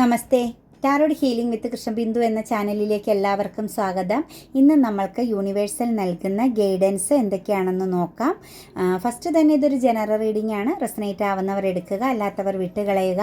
నమస్తే. Tarot healing വിത്ത് കൃഷ്ണബിന്ദു എന്ന ചാനലിലേക്ക് എല്ലാവർക്കും സ്വാഗതം. ഇന്ന് നമ്മൾക്ക് യൂണിവേഴ്സൽ നൽകുന്ന ഗൈഡൻസ് എന്തൊക്കെയാണെന്ന് നോക്കാം. ഫസ്റ്റ് തന്നെ ഇതൊരു ജനറൽ റീഡിംഗ് ആണ്. റെസനേറ്റ് ആവുന്നവർ എടുക്കുക അല്ലാത്തവർ വിട്ടുകളയുക.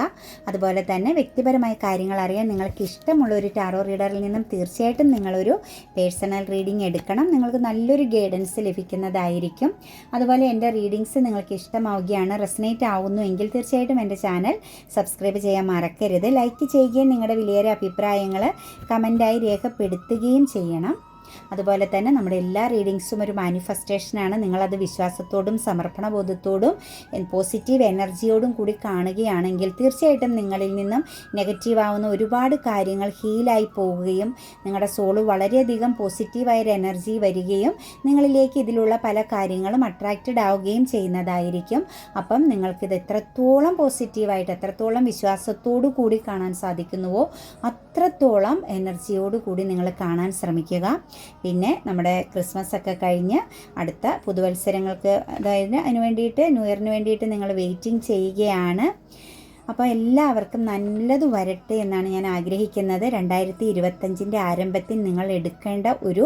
അതുപോലെ തന്നെ വ്യക്തിപരമായ കാര്യങ്ങൾ അറിയാൻ നിങ്ങൾക്ക് ഇഷ്ടമുള്ള ഒരു ടാറോ റീഡറിൽ നിന്നും തീർച്ചയായിട്ടും നിങ്ങളൊരു പേഴ്സണൽ റീഡിംഗ് എടുക്കണം. നിങ്ങൾക്ക് നല്ലൊരു ഗൈഡൻസ് ലഭിക്കുന്നതായിരിക്കും. അതുപോലെ എന്റെ റീഡിങ്സ് നിങ്ങൾക്ക് ഇഷ്ടമാവുകയാണ് റെസനേറ്റ് ആവുന്നു എങ്കിൽ തീർച്ചയായിട്ടും എന്റെ ചാനൽ സബ്സ്ക്രൈബ് ചെയ്യാൻ മറക്കരുത്. ലൈക്ക് ചെയ്യുകയും നിങ്ങളുടെ വിലയേറിയ അഭിപ്രായങ്ങൾ കമന്റായി രേഖപ്പെടുത്തുകയും ചെയ്യണം. അതുപോലെ തന്നെ നമ്മുടെ എല്ലാ റീഡിങ്സും ഒരു മാനിഫെസ്റ്റേഷനാണ് നിങ്ങളത് വിശ്വാസത്തോടും സമർപ്പണ ബോധത്തോടും പോസിറ്റീവ് എനർജിയോടും കൂടി കാണുകയാണെങ്കിൽ തീർച്ചയായിട്ടും നിങ്ങളിൽ നിന്നും നെഗറ്റീവ് ആവുന്ന ഒരുപാട് കാര്യങ്ങൾ ഹീലായി പോവുകയും നിങ്ങളുടെ സോൾ വളരെയധികം പോസിറ്റീവായൊരു എനർജി വരികയും നിങ്ങളിലേക്ക് ഇതിലുള്ള പല കാര്യങ്ങളും അട്രാക്റ്റഡ് ആവുകയും ചെയ്യുന്നതായിരിക്കും. അപ്പം നിങ്ങൾക്കിത് എത്രത്തോളം പോസിറ്റീവായിട്ട് എത്രത്തോളം വിശ്വാസത്തോടു കൂടി കാണാൻ സാധിക്കുന്നുവോ അത്രത്തോളം എനർജിയോട് കൂടി നിങ്ങൾ കാണാൻ ശ്രമിക്കുക. പിന്നെ നമ്മുടെ ക്രിസ്മസ് ഒക്കെ കഴിഞ്ഞ് അടുത്ത പുതുവത്സരങ്ങൾക്ക് അതായത് അതിന് വേണ്ടിയിട്ട് ന്യൂ ഇയറിന് വേണ്ടിയിട്ട് നിങ്ങൾ വെയിറ്റിംഗ് ചെയ്യുകയാണ്. അപ്പോൾ എല്ലാവർക്കും നല്ലത് വരട്ടെ എന്നാണ് ഞാൻ ആഗ്രഹിക്കുന്നത്. രണ്ടായിരത്തി ഇരുപത്തഞ്ചിന്റെ ആരംഭത്തിൽ നിങ്ങൾ എടുക്കേണ്ട ഒരു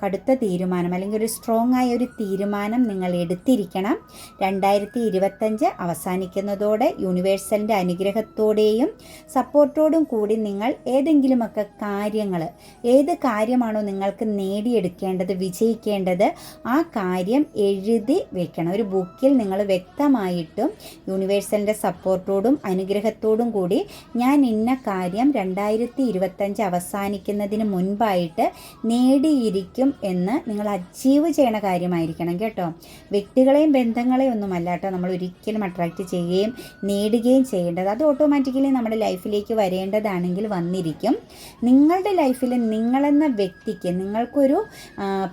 കടുത്ത തീരുമാനം അല്ലെങ്കിൽ ഒരു സ്ട്രോങ് ആയ ഒരു തീരുമാനം നിങ്ങൾ എടുത്തിരിക്കണം. രണ്ടായിരത്തി ഇരുപത്തഞ്ച് അവസാനിക്കുന്നതോടെ യൂണിവേഴ്സലിന്റെ അനുഗ്രഹത്തോടെയും സപ്പോർട്ടോടും കൂടി നിങ്ങൾ ഏതെങ്കിലുമൊക്കെ കാര്യങ്ങൾ ഏത് കാര്യമാണോ നിങ്ങൾക്ക് നേടിയെടുക്കേണ്ടത് വിജയിക്കേണ്ടത് ആ കാര്യം എഴുതി വെക്കണം. ഒരു ബുക്കിൽ നിങ്ങൾ വ്യക്തമായിട്ടും യൂണിവേഴ്സലിന്റെ സപ്പോർട്ടോടും അനുഗ്രഹത്തോടും കൂടി ഞാൻ ഇന്ന കാര്യം രണ്ടായിരത്തി ഇരുപത്തഞ്ച് അവസാനിക്കുന്നതിന് മുൻപായിട്ട് നേടിയിരിക്കും എന്ന് നിങ്ങൾ അച്ചീവ് ചെയ്യണ കാര്യമായിരിക്കണം കേട്ടോ. വ്യക്തികളെയും ബന്ധങ്ങളെയും ഒന്നുമല്ല കേട്ടോ നമ്മൾ ഒരിക്കലും അട്രാക്റ്റ് ചെയ്യുകയും നേടുകയും ചെയ്യേണ്ടത്. അത് ഓട്ടോമാറ്റിക്കലി നമ്മുടെ ലൈഫിലേക്ക് വരേണ്ടതാണെങ്കിൽ വന്നിരിക്കും. നിങ്ങളുടെ ലൈഫിൽ നിങ്ങളെന്ന വ്യക്തിക്ക് നിങ്ങൾക്കൊരു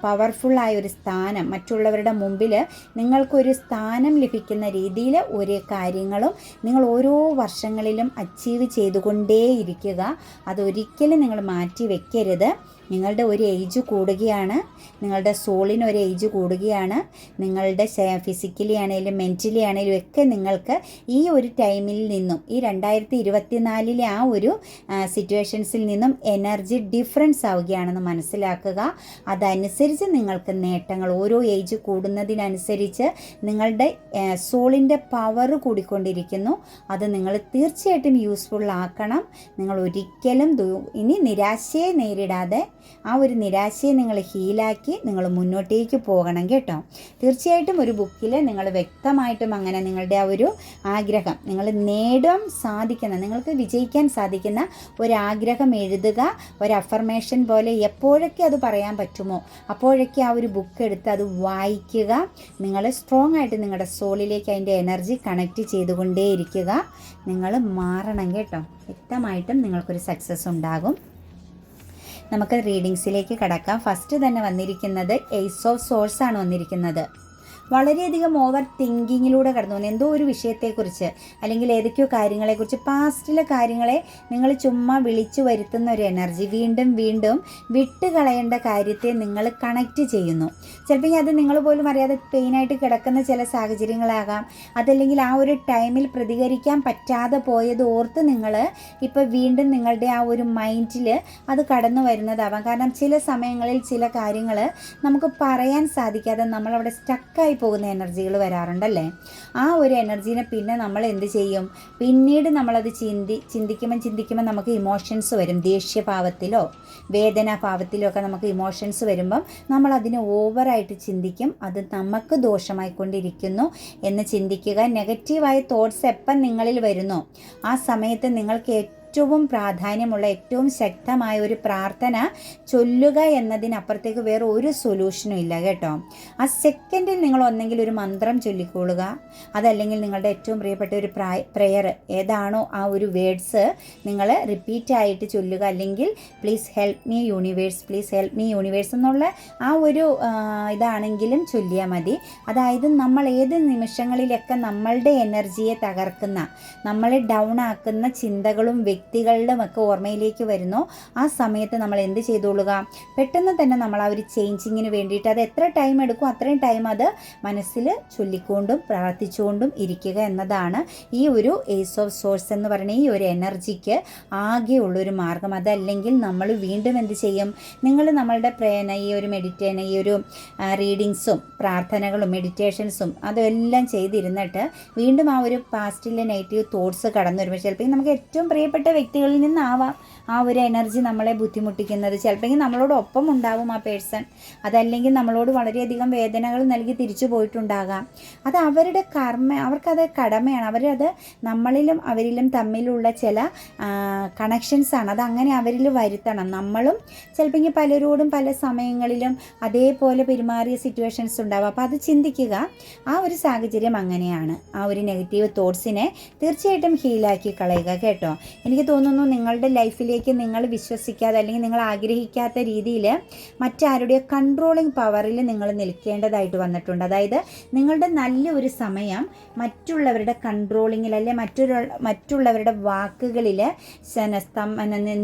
പവർഫുള്ളായ ഒരു സ്ഥാനം മറ്റുള്ളവരുടെ മുമ്പിൽ നിങ്ങൾക്കൊരു സ്ഥാനം ലഭിക്കുന്ന രീതിയിൽ ഒരു കാര്യങ്ങളും നിങ്ങൾ ഓരോ വർഷങ്ങളിലും അച്ചീവ് ചെയ്തുകൊണ്ടേയിരിക്കുക. അതൊരിക്കലും നിങ്ങൾ മാറ്റി വെക്കരുത് നിങ്ങളുടെ ഒരു ഏജ് കൂടുകയാണ് നിങ്ങളുടെ സോളിന് ഒരു ഏജ് കൂടുകയാണ് നിങ്ങളുടെ ഫിസിക്കലി ആണെങ്കിലും മെന്റലി ആണെങ്കിലും ഒക്കെ നിങ്ങൾക്ക് ഈ ഒരു ടൈമിൽ നിന്നും ഈ രണ്ടായിരത്തി ഇരുപത്തിനാലിലെ ആ ഒരു സിറ്റുവേഷൻസിൽ നിന്നും എനർജി ഡിഫറൻസ് ആവുകയാണെന്ന് മനസ്സിലാക്കുക. അതനുസരിച്ച് നിങ്ങൾക്ക് നേട്ടങ്ങൾ ഓരോ ഏജ് കൂടുന്നതിനനുസരിച്ച് നിങ്ങളുടെ സോളിന്റെ പവർ കൂടിക്കൊണ്ടിരിക്കുന്നു. അത് നിങ്ങൾ തീർച്ചയായിട്ടും യൂസ്ഫുൾ ആക്കണം. നിങ്ങൾ ഒരിക്കലും ഇനി നിരാശയെ നേരിടാതെ ആ ഒരു നിരാശയെ നിങ്ങൾ ഹീലാക്കി നിങ്ങൾ മുന്നോട്ടേക്ക് പോകണം കേട്ടോ. തീർച്ചയായിട്ടും ഒരു ബുക്കിൽ നിങ്ങൾ വ്യക്തമായിട്ടും അങ്ങനെ നിങ്ങളുടെ ആ ഒരു ആഗ്രഹം നിങ്ങൾ നേടാൻ സാധിക്കുന്ന നിങ്ങൾക്ക് വിജയിക്കാൻ സാധിക്കുന്ന ഒരാഗ്രഹം എഴുതുക ഒരു അഫർമേഷൻ പോലെ എപ്പോഴൊക്കെ അത് പറയാൻ പറ്റുമോ അപ്പോഴൊക്കെ ആ ഒരു ബുക്ക് എടുത്ത് അത് വായിക്കുക നിങ്ങൾ സ്ട്രോങ് ആയിട്ട് നിങ്ങളുടെ സോളിലേക്ക് അതിന്റെ എനർജി കണക്റ്റ് ചെയ്തുകൊണ്ടേയിരിക്കുക നിങ്ങൾ മാറണം കേട്ടോ. വ്യക്തമായിട്ടും നിങ്ങൾക്കൊരു സക്സസ് ഉണ്ടാകും. നമുക്ക് റീഡിങ്സിലേക്ക് കടക്കാം. ഫസ്റ്റ് തന്നെ വന്നിരിക്കുന്നത് എയ്സ് ഓഫ് സോഴ്സ് ആണ് വന്നിരിക്കുന്നത്. വളരെയധികം ഓവർ തിങ്കിങ്ങിലൂടെ കടന്നു. പോകുന്നു എന്തോ ഒരു വിഷയത്തെക്കുറിച്ച് അല്ലെങ്കിൽ ഏതൊക്കെയോ കാര്യങ്ങളെക്കുറിച്ച് പാസ്റ്റിലെ കാര്യങ്ങളെ നിങ്ങൾ ചുമ്മാ വിളിച്ചു വരുത്തുന്ന ഒരു എനർജി വീണ്ടും വീണ്ടും വിട്ടുകളയേണ്ട കാര്യത്തെ നിങ്ങൾ കണക്റ്റ് ചെയ്യുന്നു. ചിലപ്പോൾ അത് നിങ്ങൾ പോലും അറിയാതെ പെയിനായിട്ട് കിടക്കുന്ന ചില സാഹചര്യങ്ങളാകാം. അതല്ലെങ്കിൽ ആ ഒരു ടൈമിൽ പ്രതികരിക്കാൻ പറ്റാതെ പോയത് ഓർത്ത് നിങ്ങൾ ഇപ്പോൾ വീണ്ടും നിങ്ങളുടെ ആ ഒരു മൈൻഡിൽ അത് കടന്നു വരുന്നതാവാം. കാരണം ചില സമയങ്ങളിൽ ചില കാര്യങ്ങൾ നമുക്ക് പറയാൻ സാധിക്കാതെ നമ്മളവിടെ സ്റ്റക്കായി പോകുന്ന എനർജികൾ വരാറുണ്ടല്ലേ? ആ ഒരു എനർജീനെ പിന്നെ നമ്മൾ എന്ത് ചെയ്യും? പിന്നീട് നമ്മളത് ചിന്തി ചിന്തിക്കുമ്പോൾ ചിന്തിക്കുമ്പോൾ നമുക്ക് ഇമോഷൻസ് വരും. ദേഷ്യഭാവത്തിലോ വേദനാഭാവത്തിലോ ഒക്കെ നമുക്ക് ഇമോഷൻസ് വരുമ്പം നമ്മൾ അതിനെ ഓവറായിട്ട് ചിന്തിക്കും. അത് നമുക്ക് ദോഷമായിക്കൊണ്ടിരിക്കുന്നു എന്ന് ചിന്തിക്കുക. നെഗറ്റീവായ തോട്ട്സ് എപ്പം നിങ്ങളിൽ വരുന്നു? ആ സമയത്ത് നിങ്ങൾക്ക് ഏറ്റവും പ്രാധാന്യമുള്ള ഏറ്റവും ശക്തമായ ഒരു പ്രാർത്ഥന ചൊല്ലുക എന്നതിനപ്പുറത്തേക്ക് വേറെ ഒരു സൊല്യൂഷനും ഇല്ല കേട്ടോ. ആ സെക്കൻഡിൽ നിങ്ങൾ ഒന്നെങ്കിൽ ഒരു മന്ത്രം ചൊല്ലിക്കൊള്ളുക. അതല്ലെങ്കിൽ നിങ്ങളുടെ ഏറ്റവും പ്രിയപ്പെട്ട ഒരു പ്രായ പ്രെയർ ഏതാണോ ആ ഒരു വേർഡ്സ് നിങ്ങൾ റിപ്പീറ്റ് ആയിട്ട് ചൊല്ലുക. അല്ലെങ്കിൽ please help me universe please help me universe എന്നുള്ള ആ ഒരു ഇതാണെങ്കിലും ചൊല്ലിയാൽ മതി. അതായത് നമ്മൾ ഏത് നിമിഷങ്ങളിലൊക്കെ നമ്മളുടെ എനർജിയെ തകർക്കുന്ന നമ്മളെ ഡൗൺ ആക്കുന്ന ചിന്തകളും വ്യക്തി വ്യക്തികളുടെ ഒക്കെ ഓർമ്മയിലേക്ക് വരുന്നോ. ആ സമയത്ത് നമ്മൾ എന്ത് ചെയ്തോളുക? പെട്ടെന്ന് തന്നെ നമ്മൾ ആ ഒരു ചേഞ്ചിങ്ങിന് വേണ്ടിയിട്ട് അത് എത്ര ടൈം എടുക്കും അത്രയും ടൈം അത് മനസ്സിൽ ചൊല്ലിക്കൊണ്ടും പ്രാർത്ഥിച്ചുകൊണ്ടും ഇരിക്കുക എന്നതാണ് ഈ ഒരു ഏസ് ഓഫ് സോഴ്സ് എന്ന് പറയുന്ന ഈ ഒരു എനർജിക്ക് ആകെയുള്ളൊരു മാർഗം. അതല്ലെങ്കിൽ നമ്മൾ വീണ്ടും എന്ത് ചെയ്യും? നിങ്ങൾ നമ്മളുടെ പ്രേന ഈ ഒരു മെഡിറ്റേന ഈ ഒരു റീഡിങ്സും പ്രാർത്ഥനകളും മെഡിറ്റേഷൻസും അതെല്ലാം ചെയ്തിരുന്നിട്ട് വീണ്ടും ആ ഒരു പാസ്റ്റിലെ നെഗറ്റീവ് തോട്ട്സ് കടന്നു വരുമ്പോൾ ചിലപ്പോൾ നമുക്ക് ഏറ്റവും പ്രിയപ്പെട്ട വ്യക്തികളിൽ നിന്നാവാം. ആ ഒരു എനർജി നമ്മളെ ബുദ്ധിമുട്ടിക്കുന്നത്. ചിലപ്പോൾ നമ്മളോട് ഒപ്പം ഉണ്ടാവും ആ പേഴ്സൺ. അതല്ലെങ്കിൽ നമ്മളോട് വളരെയധികം വേദനകൾ നൽകി തിരിച്ചു പോയിട്ടുണ്ടാകാം. അത് അവരുടെ കർമ്മ അവർക്കത് കടമയാണ്. അവരത് നമ്മളിലും അവരിലും തമ്മിലുള്ള ചില കണക്ഷൻസ് ആണ്. അത് അങ്ങനെ അവരിൽ വരുത്തണം. നമ്മളും ചിലപ്പോൾ പലരോടും പല സമയങ്ങളിലും അതേപോലെ പെരുമാറിയ സിറ്റുവേഷൻസ് ഉണ്ടാവും. അപ്പോൾ അത് ചിന്തിക്കുക ആ ഒരു സാഹചര്യം അങ്ങനെയാണ്. ആ ഒരു നെഗറ്റീവ് തോട്ട്സിനെ തീർച്ചയായിട്ടും ഹീലാക്കി കളയുക കേട്ടോ. എനിക്ക് തോന്നുന്നു നിങ്ങളുടെ ലൈഫിലേക്ക് നിങ്ങൾ വിശ്വസിക്കാതെ അല്ലെങ്കിൽ നിങ്ങൾ ആഗ്രഹിക്കാത്ത രീതിയിൽ മറ്റാരുടെ കൺട്രോളിങ് പവറിൽ നിങ്ങൾ നിൽക്കേണ്ടതായിട്ട് വന്നിട്ടുണ്ട്. അതായത് നിങ്ങളുടെ നല്ല ഒരു സമയം മറ്റുള്ളവരുടെ കൺട്രോളിങ്ങിൽ അല്ലെ മറ്റൊരു മറ്റുള്ളവരുടെ വാക്കുകളിൽ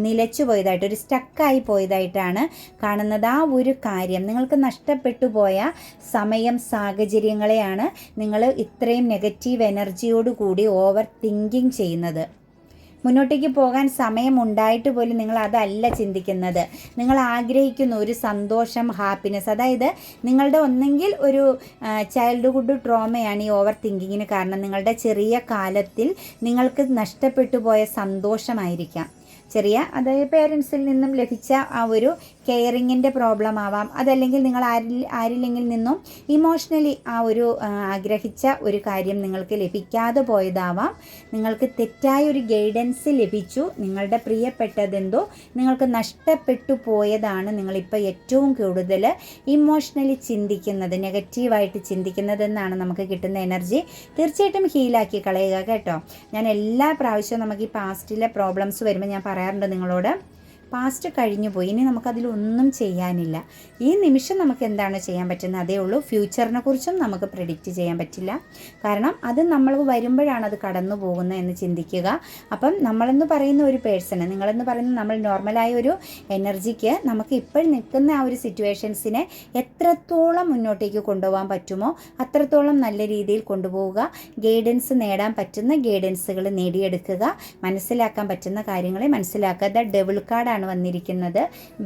നിലച്ചു പോയതായിട്ട് ഒരു സ്റ്റക്കായി പോയതായിട്ടാണ് കാണുന്നത്. ആ ഒരു കാര്യം നിങ്ങൾക്ക് നഷ്ടപ്പെട്ടു പോയ സമയം സാഹചര്യങ്ങളെയാണ് നിങ്ങൾ ഇത്രയും നെഗറ്റീവ് എനർജിയോടുകൂടി ഓവർ തിങ്കിങ് ചെയ്യുന്നത്. മുന്നോട്ടേക്ക് പോകാൻ സമയമുണ്ടായിട്ട് പോലും നിങ്ങൾ അതല്ല ചിന്തിക്കുന്നത്. നിങ്ങൾ ആഗ്രഹിക്കുന്ന ഒരു സന്തോഷം ഹാപ്പിനെസ് അതായത് നിങ്ങളുടെ ഒന്നെങ്കിൽ ഒരു ചൈൽഡ്ഹുഡ് ട്രോമയാണ് ഈ ഓവർ തിങ്കിങ്ങിന് കാരണം നിങ്ങളുടെ ചെറിയ കാലത്തിൽ നിങ്ങൾക്ക് നഷ്ടപ്പെട്ടു പോയ സന്തോഷമായിരിക്കാം. ചെറിയ അതായത് പേരൻസിൽ നിന്നും ലഭിച്ച ആ ഒരു കെയറിങ്ങിന്റെ പ്രോബ്ലം ആവാം. അതല്ലെങ്കിൽ നിങ്ങൾ ആരിൽ ആരില്ലെങ്കിൽ നിന്നും ഇമോഷണലി ആ ഒരു ആഗ്രഹിച്ച ഒരു കാര്യം നിങ്ങൾക്ക് ലഭിക്കാതെ പോയതാവാം. നിങ്ങൾക്ക് തെറ്റായ ഒരു ഗൈഡൻസ് ലഭിച്ചു. നിങ്ങളുടെ പ്രിയപ്പെട്ടതെന്തോ നിങ്ങൾക്ക് നഷ്ടപ്പെട്ടു പോയതാണ് നിങ്ങളിപ്പോൾ ഏറ്റവും കൂടുതൽ ഇമോഷണലി ചിന്തിക്കുന്നത് നെഗറ്റീവായിട്ട് ചിന്തിക്കുന്നതെന്നാണ് നമുക്ക് കിട്ടുന്ന എനർജി തീർച്ചയായിട്ടും ഹീലാക്കി കളയുക കേട്ടോ. ഞാൻ എല്ലാ പ്രാവശ്യവും നമുക്ക് ഈ പാസ്റ്റിലെ പ്രോബ്ലംസ് വരുമ്പോൾ ഞാൻ പറയാറുണ്ട് നിങ്ങളോട്. പാസ്റ്റ് കഴിഞ്ഞു പോയി. ഇനി നമുക്കതിലൊന്നും ചെയ്യാനില്ല. ഈ നിമിഷം നമുക്ക് എന്താണ് ചെയ്യാൻ പറ്റുന്നത്? അതേ ഉള്ളൂ ഫ്യൂച്ചറിനെ കുറിച്ചും നമുക്ക് പ്രിഡിക്റ്റ് ചെയ്യാൻ പറ്റില്ല. കാരണം അത് നമ്മൾ വരുമ്പോഴാണ് അത് കടന്നു പോകുന്നത് എന്ന് ചിന്തിക്കുക. അപ്പം നമ്മളെന്ന് പറയുന്ന ഒരു പേഴ്സണ് നിങ്ങളെന്ന് പറയുന്ന നമ്മൾ നോർമലായ ഒരു എനർജിക്ക് നമുക്ക് ഇപ്പോൾ നിൽക്കുന്ന ആ ഒരു സിറ്റുവേഷൻസിനെ എത്രത്തോളം മുന്നോട്ടേക്ക് കൊണ്ടുപോകാൻ പറ്റുമോ അത്രത്തോളം നല്ല രീതിയിൽ കൊണ്ടുപോവുക. ഗൈഡൻസ് നേടാൻ പറ്റുന്ന ഗൈഡൻസുകൾ നേടിയെടുക്കുക. മനസ്സിലാക്കാൻ പറ്റുന്ന കാര്യങ്ങളെ മനസ്സിലാക്കുക. ദ ഡെവിൾ കാർഡാണ് ആണ് വന്നിരിക്കുന്നത്.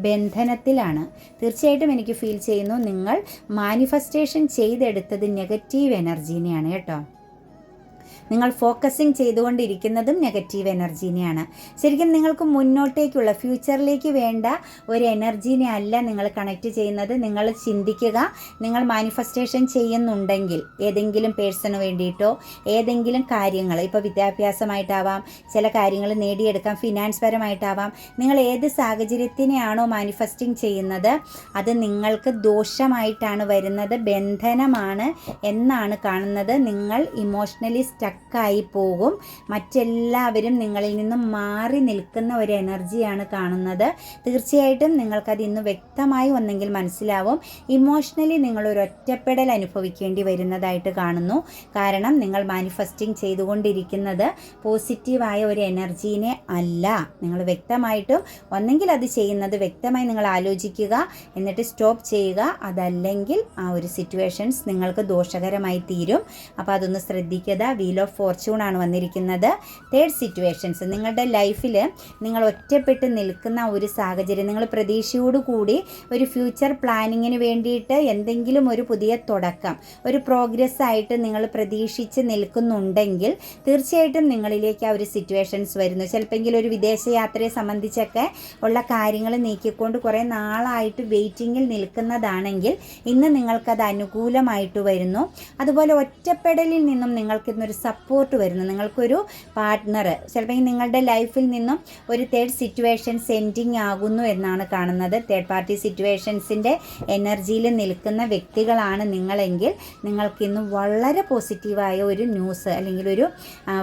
ബന്ധനത്തിലാണ്. തീർച്ചയായിട്ടും എനിക്ക് ഫീൽ ചെയ്യുന്നു നിങ്ങൾ മാനിഫെസ്റ്റേഷൻ ചെയ്തെടുത്തത് നെഗറ്റീവ് എനർജീനെയാണ് കേട്ടോ. നിങ്ങൾ ഫോക്കസിങ് ചെയ്തുകൊണ്ടിരിക്കുന്നതും നെഗറ്റീവ് എനർജീനെയാണ് ശരിക്കും നിങ്ങൾക്ക് മുന്നോട്ടേക്കുള്ള ഫ്യൂച്ചറിലേക്ക് വേണ്ട ഒരു എനർജീനെ അല്ല നിങ്ങൾ കണക്ട് ചെയ്യുന്നത്. നിങ്ങൾ ചിന്തിക്കുക നിങ്ങൾ മാനിഫെസ്റ്റേഷൻ ചെയ്യുന്നുണ്ടെങ്കിൽ ഏതെങ്കിലും പേഴ്സണ് വേണ്ടിയിട്ടോ ഏതെങ്കിലും കാര്യങ്ങൾ ഇപ്പോൾ വിദ്യാഭ്യാസമായിട്ടാവാം ചില കാര്യങ്ങൾ നേടിയെടുക്കാം ഫിനാൻസ് പരമായിട്ടാവാം നിങ്ങൾ ഏത് സാഹചര്യത്തിനെയാണോ മാനിഫെസ്റ്റിംഗ് ചെയ്യുന്നത് അത് നിങ്ങൾക്ക് ദോഷമായിട്ടാണ് വരുന്നത് ബന്ധനമാണ് എന്നാണ് കാണുന്നത്. നിങ്ങൾ ഇമോഷണലി സ്റ്റക്ക് സ്റ്റക്കായി പോകും. മറ്റെല്ലാവരും നിങ്ങളിൽ നിന്നും മാറി നിൽക്കുന്ന ഒരു എനർജിയാണ് കാണുന്നത്. തീർച്ചയായിട്ടും നിങ്ങൾക്കത് ഇന്ന് വ്യക്തമായി ഒന്നെങ്കിൽ മനസ്സിലാവും. ഇമോഷണലി നിങ്ങൾ ഒരു ഒറ്റപ്പെടൽ അനുഭവിക്കേണ്ടി വരുന്നതായിട്ട് കാണുന്നു. കാരണം നിങ്ങൾ മാനിഫെസ്റ്റിംഗ് ചെയ്തുകൊണ്ടിരിക്കുന്നത് പോസിറ്റീവായ ഒരു എനർജീനെ അല്ല. നിങ്ങൾ വ്യക്തമായിട്ടും ഒന്നെങ്കിൽ അത് ചെയ്യുന്നത് വ്യക്തമായി നിങ്ങൾ ആലോചിക്കുക എന്നിട്ട് സ്റ്റോപ്പ് ചെയ്യുക. അതല്ലെങ്കിൽ ആ ഒരു സിറ്റുവേഷൻസ് നിങ്ങൾക്ക് ദോഷകരമായി തീരും. അപ്പോൾ അതൊന്ന് ശ്രദ്ധിക്കുക. വീൽ ഓഫ് ഫോർച്യൂൺ ആണ് വന്നിരിക്കുന്നത്. തേർഡ് സിറ്റുവേഷൻസ് നിങ്ങളുടെ ലൈഫിൽ നിങ്ങൾ ഒറ്റപ്പെട്ട് നിൽക്കുന്ന ഒരു സാഹചര്യം നിങ്ങൾ പ്രതീക്ഷയോടുകൂടി ഒരു ഫ്യൂച്ചർ പ്ലാനിങ്ങിന് വേണ്ടിയിട്ട് എന്തെങ്കിലും ഒരു പുതിയ തുടക്കം ഒരു പ്രോഗ്രസ് ആയിട്ട് നിങ്ങൾ പ്രതീക്ഷിച്ച് നിൽക്കുന്നുണ്ടെങ്കിൽ തീർച്ചയായിട്ടും നിങ്ങളിലേക്ക് ആ ഒരു സിറ്റുവേഷൻസ് വരുന്നു. ചിലപ്പോൾ ഒരു വിദേശയാത്രയെ സംബന്ധിച്ചൊക്കെ ഉള്ള കാര്യങ്ങൾ നീക്കിക്കൊണ്ട് കുറേ നാളായിട്ട് വെയിറ്റിങ്ങിൽ നിൽക്കുന്നതാണെങ്കിൽ ഇന്ന് നിങ്ങൾക്കത് അനുകൂലമായിട്ട് വരുന്നു. അതുപോലെ ഒറ്റപ്പെടലിൽ നിന്നും നിങ്ങൾക്ക് ഇന്നൊരു സപ്പോർട്ട് വരുന്നു. നിങ്ങൾക്കൊരു പാർട്ട്ണർ ചിലപ്പോൾ നിങ്ങളുടെ ലൈഫിൽ നിന്നും ഒരു തേർഡ് സിറ്റുവേഷൻ സെൻഡിങ് ആകുന്നു എന്നാണ് കാണുന്നത്. തേർഡ് പാർട്ടി സിറ്റുവേഷൻസിന്റെ എനർജിയിൽ നിൽക്കുന്ന വ്യക്തികളാണ് നിങ്ങളെങ്കിൽ നിങ്ങൾക്കിന്ന് വളരെ പോസിറ്റീവായ ഒരു ന്യൂസ് അല്ലെങ്കിൽ ഒരു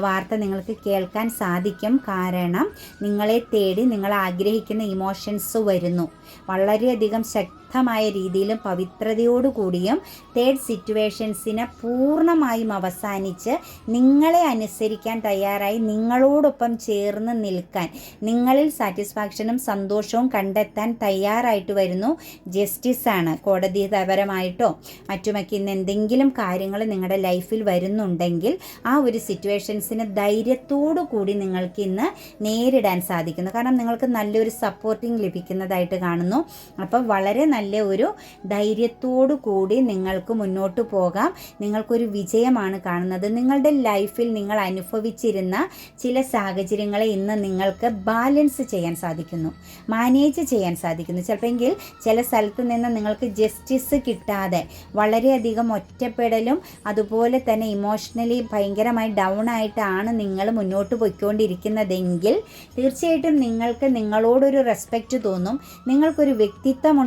വാർത്ത നിങ്ങൾക്ക് കേൾക്കാൻ സാധിക്കും. കാരണം നിങ്ങളെ തേടി നിങ്ങൾ ആഗ്രഹിക്കുന്ന ഇമോഷൻസ് വരുന്നു. വളരെയധികം ശക്തി ശുദ്ധമായ രീതിയിലും പവിത്രതയോടുകൂടിയും തേർഡ് സിറ്റുവേഷൻസിനെ പൂർണമായും അവസാനിച്ച് നിങ്ങളെ അനുസരിക്കാൻ തയ്യാറായി നിങ്ങളോടൊപ്പം ചേർന്ന് നിൽക്കാൻ നിങ്ങളിൽ സാറ്റിസ്ഫാക്ഷനും സന്തോഷവും കണ്ടെത്താൻ തയ്യാറായിട്ട് വരുന്നു ജസ്റ്റിസാണ് കോടതിപരമായിട്ടോ മറ്റുമൊക്കെ ഇന്ന് എന്തെങ്കിലും കാര്യങ്ങൾ നിങ്ങളുടെ ലൈഫിൽ വരുന്നുണ്ടെങ്കിൽ ആ ഒരു സിറ്റുവേഷൻസിന് ധൈര്യത്തോടു കൂടി നിങ്ങൾക്ക് ഇന്ന് നേരിടാൻ സാധിക്കുന്നു. കാരണം നിങ്ങൾക്ക് നല്ലൊരു സപ്പോർട്ടിങ് ലഭിക്കുന്നതായിട്ട് കാണുന്നു. അപ്പോൾ വളരെ നല്ല ഒരു ധൈര്യത്തോടു കൂടി നിങ്ങൾക്ക് മുന്നോട്ട് പോകാം. നിങ്ങൾക്കൊരു വിജയമാണ് കാണുന്നത്. നിങ്ങളുടെ ലൈഫിൽ നിങ്ങൾ അനുഭവിച്ചിരുന്ന ചില സാഹചര്യങ്ങളെ ഇന്ന് നിങ്ങൾക്ക് ബാലൻസ് ചെയ്യാൻ സാധിക്കുന്നു. മാനേജ് ചെയ്യാൻ സാധിക്കുന്നു. ചിലപ്പോൾ ചില സ്ഥലത്ത് നിന്ന് നിങ്ങൾക്ക് ജസ്റ്റിസ് കിട്ടാതെ വളരെയധികം ഒറ്റപ്പെടലും അതുപോലെ തന്നെ ഇമോഷണലി ഭയങ്കരമായി ഡൗൺ ആയിട്ടാണ് നിങ്ങൾ മുന്നോട്ട് പോയിക്കൊണ്ടിരിക്കുന്നതെങ്കിൽ തീർച്ചയായിട്ടും നിങ്ങൾക്ക് നിങ്ങളോടൊരു റെസ്പെക്റ്റ് തോന്നും. നിങ്ങൾക്കൊരു വ്യക്തിത്വം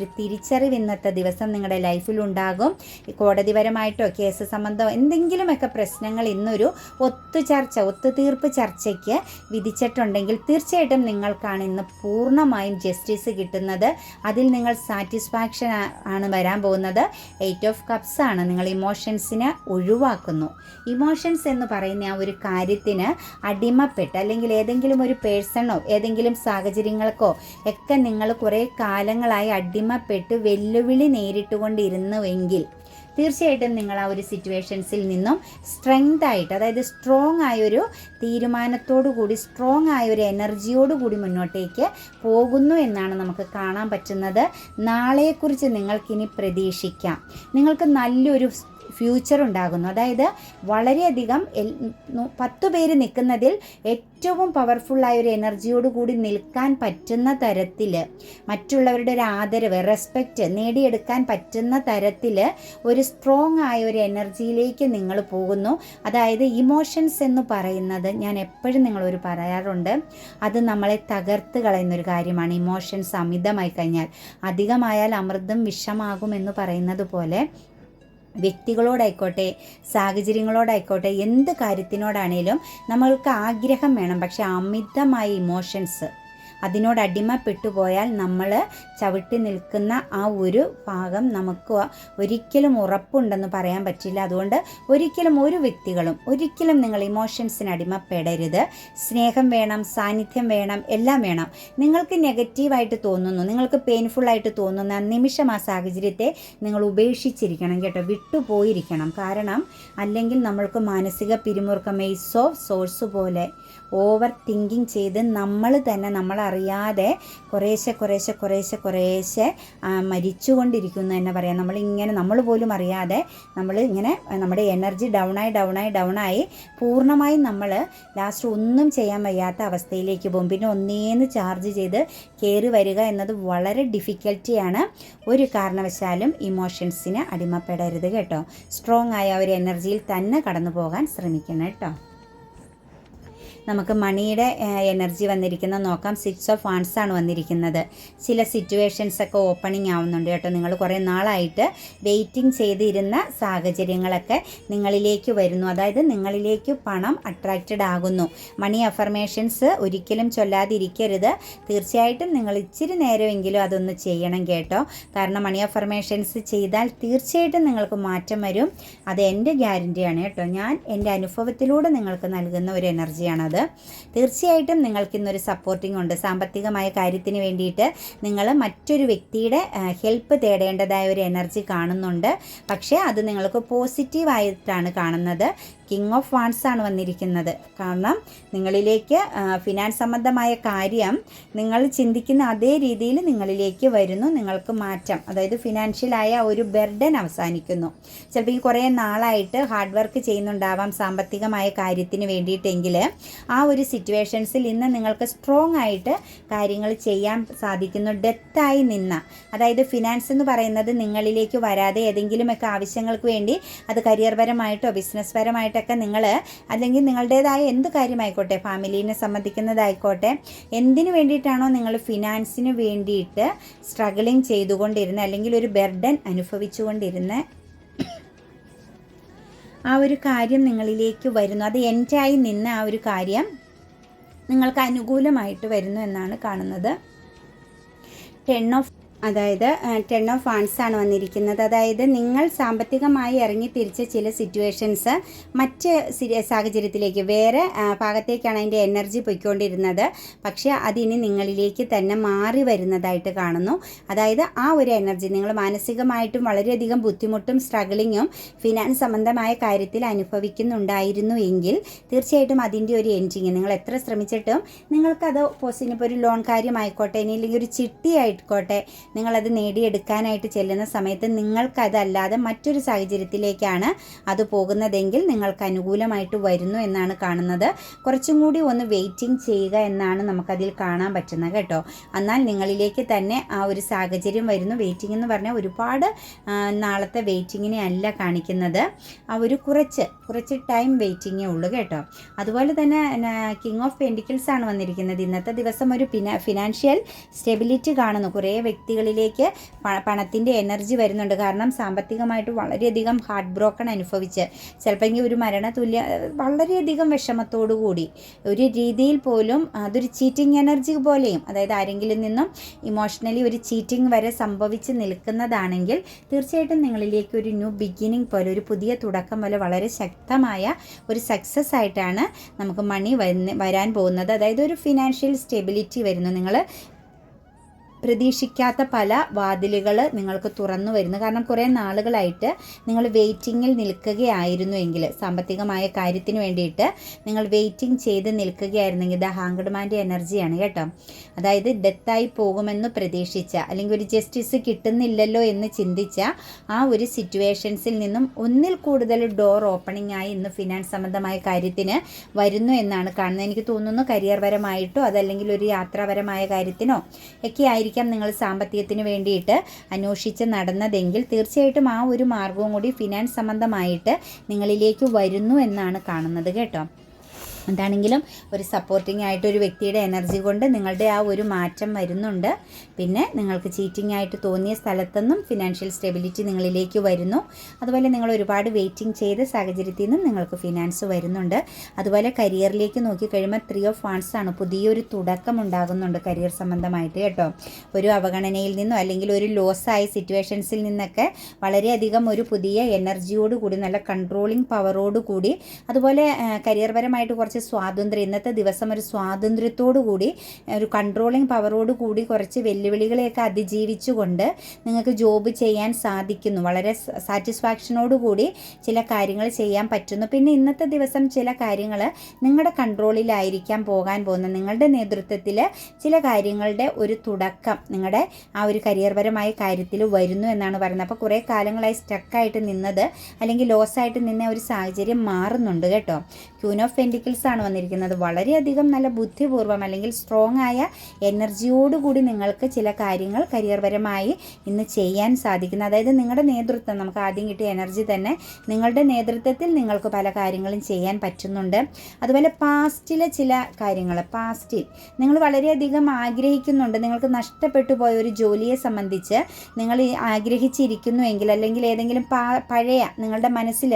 ഉണ്ടെന്നുള്ളൊരു തിരിച്ചറിവ് ഇന്നത്തെ ദിവസം നിങ്ങളുടെ ലൈഫിലുണ്ടാകും കോടതിപരമായിട്ടോ കേസ് സംബന്ധമോ എന്തെങ്കിലുമൊക്കെ പ്രശ്നങ്ങൾ ഇന്നൊരു ഒത്തുചർച്ച ഒത്തുതീർപ്പ് ചർച്ചയ്ക്ക് വിധിച്ചിട്ടുണ്ടെങ്കിൽ തീർച്ചയായിട്ടും നിങ്ങൾക്കാണ് ഇന്ന് പൂർണമായും ജസ്റ്റിസ് കിട്ടുന്നത്. അതിൽ നിങ്ങൾ സാറ്റിസ്ഫാക്ഷൻ ആണ് വരാൻ പോകുന്നത്. എയ്റ്റ് ഓഫ് കപ്സ് ആണ് നിങ്ങൾ ഇമോഷൻസിനെ ഒഴിവാക്കുന്നു. ഇമോഷൻസ് എന്ന് പറയുന്ന ആ ഒരു കാര്യത്തിന് അടിമപ്പെട്ട് അല്ലെങ്കിൽ ഏതെങ്കിലും ഒരു പേഴ്സണോ ഏതെങ്കിലും സാഹചര്യങ്ങൾക്കോ ഒക്കെ നിങ്ങൾ കുറേ കാലങ്ങളായി അടിമപ്പെട്ട് വെല്ലുവിളി നേരിട്ടുകൊണ്ടിരുന്നുവെങ്കിൽ തീർച്ചയായിട്ടും നിങ്ങൾ ആ ഒരു സിറ്റുവേഷൻസിൽ നിന്നും സ്ട്രെങ്ത് ആയിട്ട് അതായത് സ്ട്രോങ് ആയൊരു തീരുമാനത്തോടു കൂടി സ്ട്രോങ് ആയൊരു എനർജിയോടു കൂടി മുന്നോട്ടേക്ക് പോകുന്നു എന്നാണ് നമുക്ക് കാണാൻ പറ്റുന്നത്. നാളെക്കുറിച്ച് നിങ്ങൾക്കിനി പ്രതീക്ഷിക്കാം. നിങ്ങൾക്ക് നല്ലൊരു ഫ്യൂച്ചർ ഉണ്ടാകുന്നു. അതായത് വളരെയധികം പത്ത് പേര് നിൽക്കുന്നതിൽ ഏറ്റവും പവർഫുള്ളായ ഒരു എനർജിയോട് കൂടി നിൽക്കാൻ പറ്റുന്ന തരത്തിൽ മറ്റുള്ളവരുടെ ഒരു ആദരവ് റെസ്പെക്റ്റ് നേടിയെടുക്കാൻ പറ്റുന്ന തരത്തിൽ ഒരു സ്ട്രോങ് ആയ ഒരു എനർജിയിലേക്ക് നിങ്ങൾ പോകുന്നു. അതായത് ഇമോഷൻസ് എന്ന് പറയുന്നത് ഞാൻ എപ്പോഴും നിങ്ങളൊരു പറയാറുണ്ട്. അത് നമ്മളെ തകർത്ത് കളയുന്നൊരു കാര്യമാണ്. ഇമോഷൻസ് അമിതമായി കഴിഞ്ഞാൽ അധികമായാൽ അമൃതം വിഷമാകും എന്ന് പറയുന്നത് പോലെ വ്യക്തികളോടായിക്കോട്ടെ സാഹചര്യങ്ങളോടായിക്കോട്ടെ എന്ത് കാര്യത്തിനോടാണേലും നമ്മൾക്ക് ആഗ്രഹം വേണം. പക്ഷെ അമിതമായ ഇമോഷൻസ് അതിനോട് അടിമപ്പെട്ടു പോയാൽ നമ്മൾ ചവിട്ടി നിൽക്കുന്ന ആ ഒരു ഭാഗം നമുക്ക് ഒരിക്കലും ഉറപ്പുണ്ടെന്ന് പറയാൻ പറ്റില്ല. അതുകൊണ്ട് ഒരിക്കലും ഒരു വ്യക്തികളും ഒരിക്കലും നിങ്ങൾ ഇമോഷൻസിന് അടിമപ്പെടരുത്. സ്നേഹം വേണം സാന്നിധ്യം വേണം എല്ലാം വേണം. നിങ്ങൾക്ക് നെഗറ്റീവായിട്ട് തോന്നുന്നു നിങ്ങൾക്ക് പെയിൻഫുള്ളായിട്ട് തോന്നുന്ന നിമിഷം ആ സാഹചര്യത്തെ നിങ്ങൾ ഉപേക്ഷിച്ചിരിക്കണം കേട്ടോ വിട്ടുപോയിരിക്കണം. കാരണം അല്ലെങ്കിൽ നമ്മൾക്ക് മാനസിക പിരിമുറുക്കം മെയ്സോ സോഴ്സ് പോലെ ഓവർ തിങ്കിങ് ചെയ്ത് നമ്മൾ തന്നെ നമ്മളറിയാതെ കുറേശ്ശെ കുറേശ്ശെ കുറേശ്ശെ കുറേശ്ശെ മരിച്ചുകൊണ്ടിരിക്കുന്നു എന്ന് പറയാം. നമ്മളിങ്ങനെ നമ്മൾ പോലും അറിയാതെ നമ്മൾ ഇങ്ങനെ നമ്മുടെ എനർജി ഡൗൺ ആയി ഡൗൺ ആയി ഡൗൺ ആയി പൂർണമായും നമ്മൾ ലാസ്റ്റ് ഒന്നും ചെയ്യാൻ വയ്യാത്ത അവസ്ഥയിലേക്ക് പോകും. പിന്നെ ഒന്നേന്ന് ചാർജ് ചെയ്ത് കയറി വരിക എന്നത് വളരെ ഡിഫിക്കൽറ്റിയാണ് ഒരു കാരണവശാലും ഇമോഷൻസിന് അടിമപ്പെടരുത് കേട്ടോ. സ്ട്രോങ് ആയ ഒരു എനർജിയിൽ തന്നെ കടന്നു പോകാൻ ശ്രമിക്കണം കേട്ടോ. നമുക്ക് മണിയുടെ എനർജി വന്നിരിക്കുന്ന നോക്കാം. സിക്സ് ഓഫ് വാൺസ് ആണ് വന്നിരിക്കുന്നത്. ചില സിറ്റുവേഷൻസ് ഒക്കെ ഓപ്പണിംഗ് ആവുന്നുണ്ട് കേട്ടോ. നിങ്ങൾ കുറേ നാളായിട്ട് വെയിറ്റിംഗ് ചെയ്തിരുന്ന സാഹചര്യങ്ങളൊക്കെ നിങ്ങളിലേക്ക് വരുന്നു. അതായത് നിങ്ങളിലേക്ക് പണം അട്രാക്റ്റഡ് ആകുന്നു. മണി അഫർമേഷൻസ് ഒരിക്കലും ചൊല്ലാതിരിക്കരുത്. തീർച്ചയായിട്ടും നിങ്ങൾ ഇച്ചിരി നേരമെങ്കിലും അതൊന്ന് ചെയ്യണം കേട്ടോ. കാരണം മണി അഫർമേഷൻസ് ചെയ്താൽ തീർച്ചയായിട്ടും നിങ്ങൾക്ക് മാറ്റം വരും. അത് എന്റെ ഗ്യാരന്റിയാണ് കേട്ടോ. ഞാൻ എന്റെ അനുഭവത്തിലൂടെ നിങ്ങൾക്ക് നൽകുന്ന ഒരു എനർജിയാണത് തീർച്ചയായിട്ടും നിങ്ങൾക്ക് ഇന്നൊരു സപ്പോർട്ടിംഗ് ഉണ്ട്. സാമ്പത്തികമായ കാര്യത്തിന് വേണ്ടിയിട്ട് നിങ്ങൾ മറ്റൊരു വ്യക്തിയുടെ ഹെൽപ്പ് തേടേണ്ടതായ ഒരു എനർജി കാണുന്നുണ്ട്. പക്ഷേ അത് നിങ്ങൾക്ക് പോസിറ്റീവായിട്ടാണ് കാണുന്നത്. കിങ് ഓഫ് വാൺസ് ആണ് വന്നിരിക്കുന്നത്. കാരണം നിങ്ങളിലേക്ക് ഫിനാൻസ് സംബന്ധമായ കാര്യം നിങ്ങൾ ചിന്തിക്കുന്ന അതേ രീതിയിൽ നിങ്ങളിലേക്ക് വരുന്നു. നിങ്ങൾക്ക് മാറ്റം അതായത് ഫിനാൻഷ്യലായ ഒരു ബെർഡൻ അവസാനിക്കുന്നു. ചിലപ്പോൾ ഈ കുറേ നാളായിട്ട് ഹാർഡ് വർക്ക് ചെയ്യുന്നുണ്ടാവാം സാമ്പത്തികമായ കാര്യത്തിന് വേണ്ടിയിട്ടെങ്കിൽ ആ ഒരു സിറ്റുവേഷൻസിൽ ഇന്ന് നിങ്ങൾക്ക് സ്ട്രോങ് ആയിട്ട് കാര്യങ്ങൾ ചെയ്യാൻ സാധിക്കുന്നു. ഡെത്തായി നിന്ന അതായത് ഫിനാൻസ് എന്ന് പറയുന്നത് നിങ്ങളിലേക്ക് വരാതെ ഏതെങ്കിലുമൊക്കെ ആവശ്യങ്ങൾക്ക് വേണ്ടി അത് കരിയർ പരമായിട്ടോ പരമായിട്ടൊക്കെ നിങ്ങൾ അല്ലെങ്കിൽ നിങ്ങളുടേതായ എന്ത് കാര്യമായിക്കോട്ടെ ഫാമിലീനെ സംബന്ധിക്കുന്നതായിക്കോട്ടെ എന്തിനു വേണ്ടിയിട്ടാണോ നിങ്ങൾ ഫിനാൻസിന് വേണ്ടിയിട്ട് സ്ട്രഗിളിങ് ചെയ്തുകൊണ്ടിരുന്ന അല്ലെങ്കിൽ ഒരു ബെർഡൻ അനുഭവിച്ചുകൊണ്ടിരുന്ന? ആ ഒരു കാര്യം നിങ്ങളിലേക്ക് വരുന്നു. അത് എന്റായി നിന്ന ആ ഒരു കാര്യം നിങ്ങൾക്ക് അനുകൂലമായിട്ട് വരുന്നു എന്നാണ് കാണുന്നത്. ടെൻ ഓഫ് അതായത് ടെൻ ഓഫ് ഫാൻസ് ആണ് വന്നിരിക്കുന്നത്. അതായത് നിങ്ങൾ സാമ്പത്തികമായി ഇറങ്ങി തിരിച്ച ചില സിറ്റുവേഷൻസ് മറ്റ് സാഹചര്യത്തിലേക്ക് വേറെ ഭാഗത്തേക്കാണ് അതിന്റെ എനർജി പൊയ്ക്കൊണ്ടിരുന്നത്. പക്ഷേ അതിനി നിങ്ങളിലേക്ക് തന്നെ മാറി വരുന്നതായിട്ട് കാണുന്നു. അതായത് ആ ഒരു എനർജി നിങ്ങൾ മാനസികമായിട്ടും വളരെയധികം ബുദ്ധിമുട്ടും സ്ട്രഗിളിങ്ങും ഫിനാൻസ് സംബന്ധമായ കാര്യത്തിൽ അനുഭവിക്കുന്നുണ്ടായിരുന്നു എങ്കിൽ തീർച്ചയായിട്ടും അതിന്റെ ഒരു എൻഡിങ് നിങ്ങൾ എത്ര ശ്രമിച്ചിട്ടും നിങ്ങൾക്കത് പോസിനിപ്പോൾ ഒരു ലോൺ കാര്യമായിക്കോട്ടെ ഇനി അല്ലെങ്കിൽ ഒരു ചിട്ടി ആയിക്കോട്ടെ നിങ്ങളത് നേടിയെടുക്കാനായിട്ട് ചെല്ലുന്ന സമയത്ത് നിങ്ങൾക്കതല്ലാതെ മറ്റൊരു സാഹചര്യത്തിലേക്കാണ് അത് പോകുന്നതെങ്കിൽ നിങ്ങൾക്ക് അനുകൂലമായിട്ട് വരുന്നു എന്നാണ് കാണുന്നത്. കുറച്ചും കൂടി ഒന്ന് വെയിറ്റിംഗ് ചെയ്യുക എന്നാണ് നമുക്കതിൽ കാണാൻ പറ്റുന്നത് കേട്ടോ. എന്നാൽ നിങ്ങളിലേക്ക് തന്നെ ആ ഒരു സാഹചര്യം വരുന്നു. വെയിറ്റിംഗ് എന്ന് പറഞ്ഞാൽ ഒരുപാട് നാളത്തെ വെയിറ്റിങ്ങിനെ അല്ല കാണിക്കുന്നത്. ആ ഒരു കുറച്ച് കുറച്ച് ടൈം വെയിറ്റിങ്ങേ ഉള്ളൂ കേട്ടോ. അതുപോലെ തന്നെ കിങ് ഓഫ് പെൻഡിക്കിൾസ് ആണ് വന്നിരിക്കുന്നത്. ഇന്നത്തെ ദിവസം ഒരു ഫിനാൻഷ്യൽ സ്റ്റെബിലിറ്റി കാണുന്നു. കുറേ വ്യക്തികളിലേക്ക് പണത്തിന്റെ എനർജി വരുന്നുണ്ട്. കാരണം സാമ്പത്തികമായിട്ട് വളരെയധികം ഹാർട്ട് ബ്രോക്കൺ അനുഭവിച്ച് ചിലപ്പോൾ ഒരു മരണ തുല്യ വളരെയധികം വിഷമത്തോടു കൂടി. ഒരു രീതിയിൽ പോലും അതൊരു ചീറ്റിംഗ് എനർജി പോലെയും അതായത് ആരെങ്കിലും നിന്നും ഇമോഷണലി ഒരു ചീറ്റിംഗ് വരെ സംഭവിച്ച് നിൽക്കുന്നതാണെങ്കിൽ തീർച്ചയായിട്ടും നിങ്ങളിലേക്ക് ഒരു ന്യൂ ബിഗിനിങ് പോലെ ഒരു പുതിയ തുടക്കം പോലെ വളരെ ശക്തമായ ഒരു സക്സസ് ആയിട്ടാണ് നമുക്ക് മണി വരാൻ പോകുന്നത്. അതായത് ഒരു ഫിനാൻഷ്യൽ സ്റ്റെബിലിറ്റി വരുന്നു. നിങ്ങൾ പ്രതീക്ഷിക്കാത്ത പല വാതിലുകൾ നിങ്ങൾക്ക് തുറന്നു വരുന്നു. കാരണം കുറേ നാളുകളായിട്ട് നിങ്ങൾ വെയിറ്റിങ്ങിൽ നിൽക്കുകയായിരുന്നു എങ്കിൽ സാമ്പത്തികമായ കാര്യത്തിന് വേണ്ടിയിട്ട് നിങ്ങൾ വെയിറ്റിംഗ് ചെയ്ത് നിൽക്കുകയായിരുന്നെങ്കിൽ ദ ഹാങ്കഡ്മാന്റെ എനർജിയാണ് കേട്ടോ. അതായത് ഡെത്തായി പോകുമെന്ന് പ്രതീക്ഷിച്ച അല്ലെങ്കിൽ ഒരു ജസ്റ്റിസ് കിട്ടുന്നില്ലല്ലോ എന്ന് ചിന്തിച്ച ആ ഒരു സിറ്റുവേഷൻസിൽ നിന്നും ഒന്നിൽ കൂടുതൽ ഡോർ ഓപ്പണിംഗ് ആയി ഇന്ന് ഫിനാൻസ് സംബന്ധമായ കാര്യത്തിന് വരുന്നു എന്നാണ് കാണുന്നത്. എനിക്ക് തോന്നുന്നു കരിയർ പരമായിട്ടോ അതല്ലെങ്കിൽ ഒരു യാത്രാപരമായ കാര്യത്തിനോ ഒക്കെ ആയിരിക്കാം നിങ്ങൾ സാമ്പത്തികത്തിന് വേണ്ടിയിട്ട് അന്വേഷിച്ച് നടന്നതെങ്കിൽ തീർച്ചയായിട്ടും ആ ഒരു മാർഗവും കൂടി ഫിനാൻസ് സംബന്ധമായിട്ട് നിങ്ങളിലേക്ക് വരുന്നു എന്നാണ് കാണുന്നത് കേട്ടോ. എന്താണെങ്കിലും ഒരു സപ്പോർട്ടിംഗ് ആയിട്ട് ഒരു വ്യക്തിയുടെ എനർജി കൊണ്ട് നിങ്ങളുടെ ആ ഒരു മാറ്റം വരുന്നുണ്ട്. പിന്നെ നിങ്ങൾക്ക് ചീറ്റിംഗ് ആയിട്ട് തോന്നിയ സ്ഥലത്തുനിന്നും ഫിനാൻഷ്യൽ സ്റ്റെബിലിറ്റി നിങ്ങളിലേക്ക് വരുന്നു. അതുപോലെ നിങ്ങൾ ഒരുപാട് വെയിറ്റിംഗ് ചെയ്ത സാഹചര്യത്തിൽ നിന്നും നിങ്ങൾക്ക് ഫിനാൻസ് വരുന്നുണ്ട്. അതുപോലെ കരിയറിലേക്ക് നോക്കി കഴിയുമ്പോൾ ത്രീ ഓഫ് ഫാൻസ് ആണ്. പുതിയൊരു തുടക്കം ഉണ്ടാകുന്നുണ്ട് കരിയർ സംബന്ധമായിട്ട് കേട്ടോ. ഒരു അവഗണനയിൽ നിന്നോ അല്ലെങ്കിൽ ഒരു ലോസ് ആയ സിറ്റുവേഷൻസിൽ നിന്നൊക്കെ വളരെയധികം ഒരു പുതിയ എനർജിയോട് കൂടി നല്ല കൺട്രോളിങ് പവറോട് കൂടി അതുപോലെ കരിയർപരമായിട്ട് കുറച്ച് സ്വാതന്ത്ര്യം ഇന്നത്തെ ദിവസം ഒരു സ്വാതന്ത്ര്യത്തോടു കൂടി ഒരു കൺട്രോളിങ് പവറോട് കൂടി കുറച്ച് വെല്ലുവിളികളെയൊക്കെ അതിജീവിച്ചുകൊണ്ട് നിങ്ങൾക്ക് ജോബ് ചെയ്യാൻ സാധിക്കുന്നു. വളരെ സാറ്റിസ്ഫാക്ഷനോട് കൂടി ചില കാര്യങ്ങൾ ചെയ്യാൻ പറ്റുന്നു. പിന്നെ ഇന്നത്തെ ദിവസം ചില കാര്യങ്ങൾ നിങ്ങളുടെ കൺട്രോളിലായിരിക്കാൻ പോകാൻ പോകുന്നത് നിങ്ങളുടെ നേതൃത്വത്തിൽ ചില കാര്യങ്ങളുടെ ഒരു തുടക്കം നിങ്ങളുടെ ആ ഒരു കരിയർപരമായ കാര്യത്തിൽ വരുന്നു എന്നാണ് പറയുന്നത്. അപ്പോൾ കുറേ കാലങ്ങളായി സ്റ്റക്കായിട്ട് നിന്നത് അല്ലെങ്കിൽ ലോസായിട്ട് നിന്ന ഒരു സാഹചര്യം മാറുന്നുണ്ട് കേട്ടോ. ക്യൂൻ ഓഫ് പെന്റിക്കിൾസ് ആണ് വന്നിരിക്കുന്നത്. വളരെയധികം നല്ല ബുദ്ധിപൂർവം അല്ലെങ്കിൽ സ്ട്രോങ് ആയ എനർജിയോടുകൂടി നിങ്ങൾക്ക് ചില കാര്യങ്ങൾ കരിയർപരമായി ഇന്ന് ചെയ്യാൻ സാധിക്കുന്നു. അതായത് നിങ്ങളുടെ നേതൃത്വം നമുക്ക് ആദ്യം കിട്ടിയ എനർജി തന്നെ നിങ്ങളുടെ നേതൃത്വത്തിൽ നിങ്ങൾക്ക് പല കാര്യങ്ങളും ചെയ്യാൻ പറ്റുന്നുണ്ട്. അതുപോലെ പാസ്റ്റിലെ ചില കാര്യങ്ങൾ പാസ്റ്റിൽ നിങ്ങൾ വളരെയധികം ആഗ്രഹിക്കുന്നുണ്ട്. നിങ്ങൾക്ക് നഷ്ടപ്പെട്ടു പോയ ഒരു ജോലിയെ സംബന്ധിച്ച് നിങ്ങൾ ആഗ്രഹിച്ചിരിക്കുന്നുവെങ്കിൽ അല്ലെങ്കിൽ ഏതെങ്കിലും പഴയ നിങ്ങളുടെ മനസ്സിൽ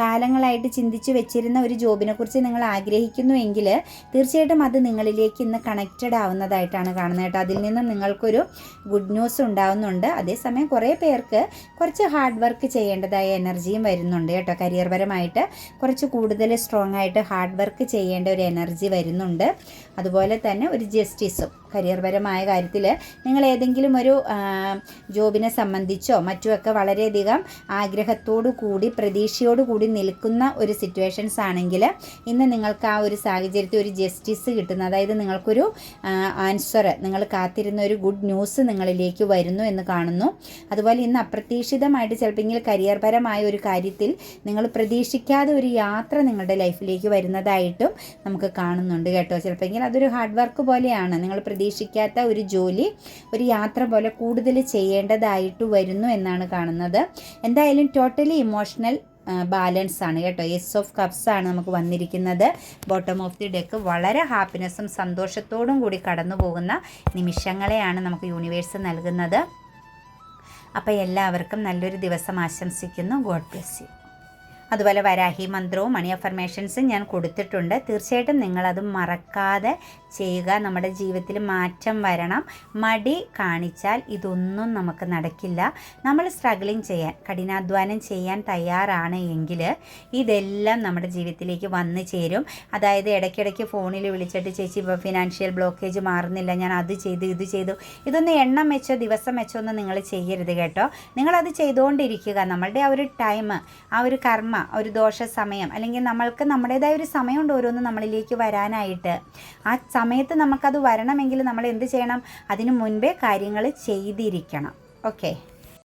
കാലങ്ങളായിട്ട് ചിന്തിച്ചു വെച്ചിരുന്ന ഒരു ജോബിനെ കുറിച്ച് നിങ്ങൾ ആഗ്രഹിക്കുന്നുവെങ്കിൽ തീർച്ചയായിട്ടും അത് നിങ്ങളിലേക്ക് ഇന്ന് കണക്റ്റഡ് ആവുന്നതായിട്ടാണ് കാണുന്നത് കേട്ടോ. അതിൽ നിന്നും നിങ്ങൾക്കൊരു ഗുഡ് ന്യൂസ് ഉണ്ടാവുന്നുണ്ട്. അതേസമയം കുറേ പേർക്ക് കുറച്ച് ഹാർഡ് വർക്ക് ചെയ്യേണ്ടതായ എനർജിയും വരുന്നുണ്ട് കേട്ടോ. കരിയർപരമായിട്ട് കുറച്ച് കൂടുതൽ സ്ട്രോങ് ആയിട്ട് ഹാർഡ് വർക്ക് ചെയ്യേണ്ട ഒരു എനർജി വരുന്നുണ്ട്. അതുപോലെ തന്നെ ഒരു ജസ്റ്റിസും കരിയർപരമായ കാര്യത്തിൽ നിങ്ങൾ ഏതെങ്കിലും ഒരു ജോബിനെ സംബന്ധിച്ചോ മറ്റുമൊക്കെ വളരെയധികം ആഗ്രഹത്തോടു കൂടി പ്രതീക്ഷയോടു കൂടി നിൽക്കുന്ന ഒരു സിറ്റുവേഷൻസ് ആണെങ്കിൽ ഇന്ന് നിങ്ങൾക്ക് ആ ഒരു സാഹചര്യത്തിൽ ഒരു ജസ്റ്റിസ് കിട്ടുന്ന. അതായത് നിങ്ങൾക്കൊരു ആൻസർ നിങ്ങൾ കാത്തിരുന്ന ഒരു ഗുഡ് ന്യൂസ് നിങ്ങളിലേക്ക് വരുന്നു എന്ന് കാണുന്നു. അതുപോലെ ഇന്ന് അപ്രതീക്ഷിതമായിട്ട് ചിലപ്പോൾ കരിയർപരമായ ഒരു കാര്യത്തിൽ നിങ്ങൾ പ്രതീക്ഷിക്കാതെ ഒരു യാത്ര നിങ്ങളുടെ ലൈഫിലേക്ക് വരുന്നതായിട്ടും നമുക്ക് കാണുന്നുണ്ട് കേട്ടോ. ചിലപ്പോൾ അതൊരു ഹാർഡ് വർക്ക് പോലെയാണ്. നിങ്ങൾ പ്രതീക്ഷിക്കാത്ത ഒരു ജോലി ഒരു യാത്ര പോലെ കൂടുതൽ ചെയ്യേണ്ടതായിട്ട് വരുന്നു എന്നാണ് കാണുന്നത്. എന്തായാലും ടോട്ടലി ഇമോഷണൽ ബാലൻസ് ആണ് കേട്ടോ. എസ് ഓഫ് കപ്സ് ആണ് നമുക്ക് വന്നിരിക്കുന്നത്. ബോട്ടം ഓഫ് ദി ഡെക്ക് വളരെ ഹാപ്പിനെസ്സും സന്തോഷത്തോടും കൂടി കടന്നു പോകുന്ന നിമിഷങ്ങളെയാണ് നമുക്ക് യൂണിവേഴ്സ് നൽകുന്നത്. അപ്പോൾ എല്ലാവർക്കും നല്ലൊരു ദിവസം ആശംസിക്കുന്നു. ഗോഡ് ബ്ലെസ് യു അതുപോലെ വരാഹി മന്ത്രവും മണി അഫർമേഷൻസും ഞാൻ കൊടുത്തിട്ടുണ്ട്. തീർച്ചയായിട്ടും നിങ്ങളത് മറക്കാതെ ചെയ്യുക. നമ്മുടെ ജീവിതത്തിൽ മാറ്റം വരണം. മടി കാണിച്ചാൽ ഇതൊന്നും നമുക്ക് നടക്കില്ല. നമ്മൾ സ്ട്രഗിളിങ് ചെയ്യാൻ കഠിനാധ്വാനം ചെയ്യാൻ തയ്യാറാണ് എങ്കിൽ ഇതെല്ലാം നമ്മുടെ ജീവിതത്തിലേക്ക് വന്നു ചേരും. അതായത് ഇടയ്ക്കിടയ്ക്ക് ഫോണിൽ വിളിച്ചിട്ട് ചേച്ചി ഇപ്പോൾ ഫിനാൻഷ്യൽ ബ്ലോക്കേജ് മാറുന്നില്ല. ഞാൻ അത് ചെയ്തു ഇത് ചെയ്തു. ഇതൊന്നും എണ്ണം വെച്ചോ ദിവസം വെച്ചോ ഒന്നും നിങ്ങൾ ചെയ്യരുത് കേട്ടോ. നിങ്ങളത് ചെയ്തുകൊണ്ടിരിക്കുക. നമ്മളുടെ ആ ഒരു ടൈം ആ ഒരു കർമ്മ ഒരു ദോഷ സമയം. അല്ലെങ്കിൽ നമ്മൾക്ക് നമ്മുടേതായ ഒരു സമയമുണ്ട് ഓരോന്ന് നമ്മളിലേക്ക് വരാനായിട്ട്. ആ സമയത്ത് നമുക്കത് വരണമെങ്കിൽ നമ്മൾ എന്ത് ചെയ്യണം? അതിനു മുൻപേ കാര്യങ്ങൾ ചെയ്തിരിക്കണം. ഓക്കെ.